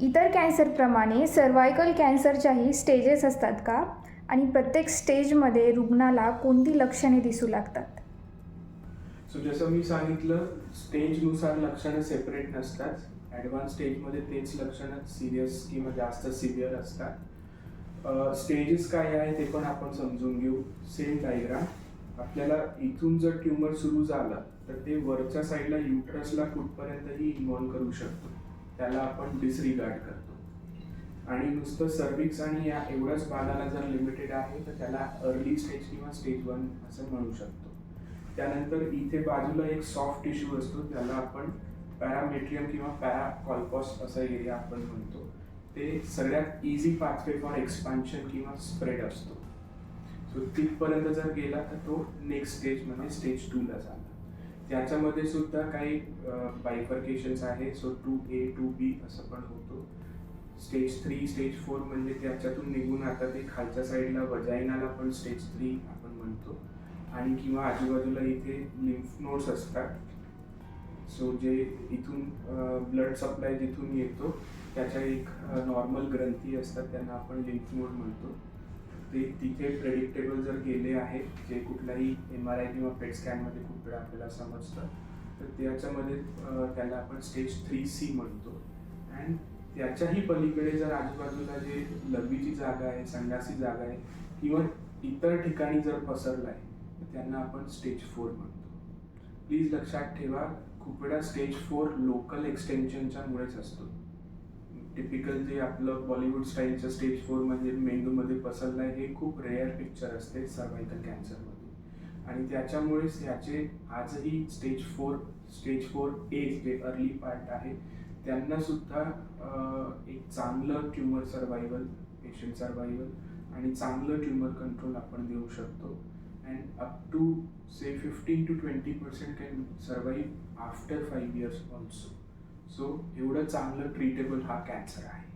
इतर कॅन्सरप्रमाणे cervical कॅन्सरच्याही stages असतात का? आणि प्रत्येक स्टेजमध्ये रुग्णाला कोणती लक्षणे दिसू लागतात? सो जसं मी सांगितलं स्टेजनुसार लक्षणं सेपरेट नसतात. ॲडव्हान्स स्टेजमध्ये तेच लक्षणं सिरियस किंवा जास्त सिव्हिअर असतात. स्टेजेस काय आहे ते पण आपण समजून घेऊ. सेम डायग्राम आपल्याला इथून जर ट्युमर सुरू झालं तर ते वरच्या साईडला युट्रसला कुठपर्यंतही इन्व्हॉल्व करू शकतो. त्याला आपण डिसरिगार्ड करतो. आणि नुसतं सर्विक्स आणि या एवढ्याच भागाला जर लिमिटेड आहे तर त्याला अर्ली स्टेज किंवा स्टेज वन असं म्हणू शकतो. त्यानंतर इथे बाजूला एक सॉफ्ट टिश्यू असतो त्याला आपण पॅरामेट्रियम किंवा पॅराकॉल्पॉस असा एरिया आपण म्हणतो. ते सगळ्यात इझी पाथवे फॉर एक्सपान्शन किंवा स्प्रेड असतो. सो तिथपर्यंत जर गेला तर तो नेक्स्ट स्टेज म्हणजे स्टेज टूला झाला त्याच्यामध्ये सुद्धा काही बायफर्केशन्स आहे so two A two B असं पण होतो. स्टेज थ्री स्टेज फोर म्हणजे त्याच्यातून निघून आता ते खालच्या साईडला वजायनाला पण स्टेज थ्री आपण म्हणतो. आणि किंवा आजूबाजूला इथे लिम्फ नोड्स असतात. सो जे इथून ब्लड सप्लाय जिथून येतो त्याच्या एक नॉर्मल ग्रंथी असतात. त्यांना आपण लिम्फ नोड म्हणतो. ते तिथे प्रेडिक्टेबल जर गेले आहेत जे कुठलाही एम आर आय किंवा पेट स्कॅनमध्ये खूप वेळा आपल्याला समजतं तर त्याच्यामध्ये त्याला आपण स्टेज थ्री सी म्हणतो. अँड त्याच्याही पलीकडे जर आजूबाजूला जे लघवीची जागा आहे संडासी जागा आहे किंवा इतर ठिकाणी जर पसरला आहे तर त्यांना आपण स्टेज फोर म्हणतो. प्लीज लक्षात ठेवा खूप वेळा स्टेज फोर लोकल एक्सटेन्शनच्या मुळेच असतो. टिपिकल जे आपलं बॉलिवूड स्टाईलचं स्टेज फोर म्हणजे मेंदूमध्ये पसरलं आहे हे खूप रेअर पिक्चर असते सर्वायकल कॅन्सरमध्ये आणि त्याच्यामुळेच ह्याचे आजही stage four stage four A जे अर्ली पार्ट आहे त्यांना सुद्धा एक चांगलं ट्युमर सर्वायवल पेशंट सर्वायवल आणि चांगलं ट्युमर कंट्रोल आपण देऊ शकतो. And up to say fifteen to twenty percent can survive after five years also so एवढं चांगलं ट्रीटेबल हा कॅन्सर आहे.